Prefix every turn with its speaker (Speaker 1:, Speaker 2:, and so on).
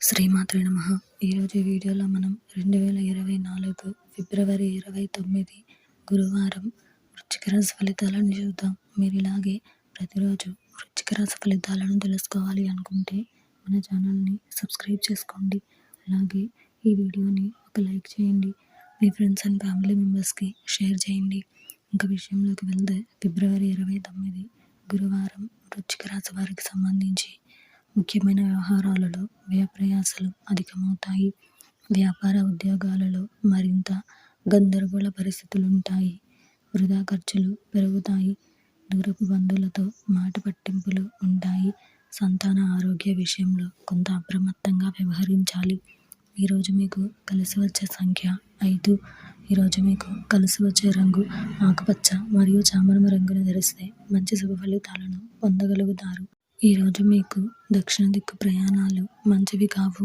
Speaker 1: శ్రీమాత్రి నమ. ఈరోజు వీడియోలో మనం రెండు వేల ఇరవై నాలుగు ఫిబ్రవరి ఇరవై తొమ్మిది గురువారం వృశ్చిక రాశి ఫలితాలను చూద్దాం. మీరు ఇలాగే ప్రతిరోజు వృశ్చిక రాశి ఫలితాలను తెలుసుకోవాలి అనుకుంటే మన ఛానల్ని సబ్స్క్రైబ్ చేసుకోండి. అలాగే ఈ వీడియోని ఒక లైక్ చేయండి. మీ ఫ్రెండ్స్ అండ్ ఫ్యామిలీ మెంబర్స్కి షేర్ చేయండి. ఇంకా విషయంలోకి వెళ్తే ఫిబ్రవరి ఇరవై తొమ్మిది గురువారం వృశ్చిక రాశి వారికి సంబంధించి ముఖ్యమైన వ్యవహారాలలో వ్యయప్రయాసలు అధికమవుతాయి. వ్యాపార ఉద్యోగాలలో మరింత గందరగోళ పరిస్థితులు ఉంటాయి వృధా ఖర్చులు పెరుగుతాయి. దూరపు బంధువులతో మాట పట్టింపులు ఉంటాయి. సంతాన ఆరోగ్య విషయంలో కొంత అప్రమత్తంగా వ్యవహరించాలి. ఈరోజు మీకు కలిసి వచ్చే సంఖ్య ఐదు. ఈరోజు మీకు కలిసి వచ్చే రంగు ఆకుపచ్చ మరియు చామరమ రంగును ధరిస్తే మంచి శుభ ఫలితాలను పొందగలుగుతారు. ఈరోజు మీకు దక్షిణ దిక్కు ప్రయాణాలు మంచివి కావు.